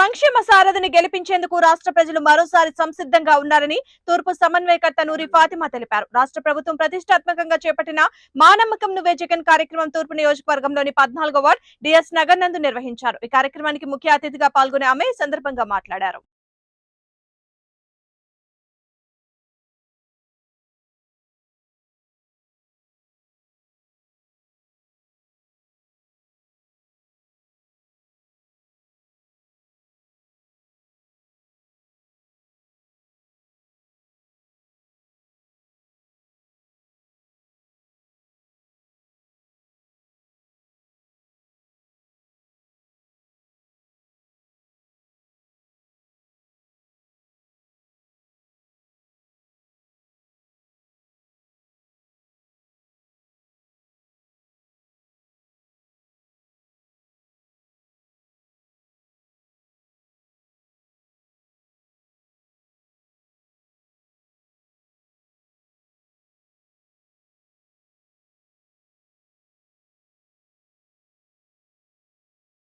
సంక్షేమ సారథిని గెలిపించేందుకు రాష్ట్ర ప్రజలు మరోసారి సంసిద్ధంగా ఉన్నారని తూర్పు సమన్వయకర్త నూరి ఫాతిమా తెలిపారు. రాష్ట్ర ప్రభుత్వం ప్రతిష్టాత్మకంగా చేపట్టిన మానమ్మకం నువ్వే జగన్ కార్యక్రమం తూర్పు నియోజకవర్గంలోని పద్నాలుగో వార్డ్ డిఎస్ నగర్ నందు నిర్వహించారు. ఈ కార్యక్రమానికి ముఖ్య అతిథిగా పాల్గొనే ఆమె సందర్భంగా మాట్లాడారు.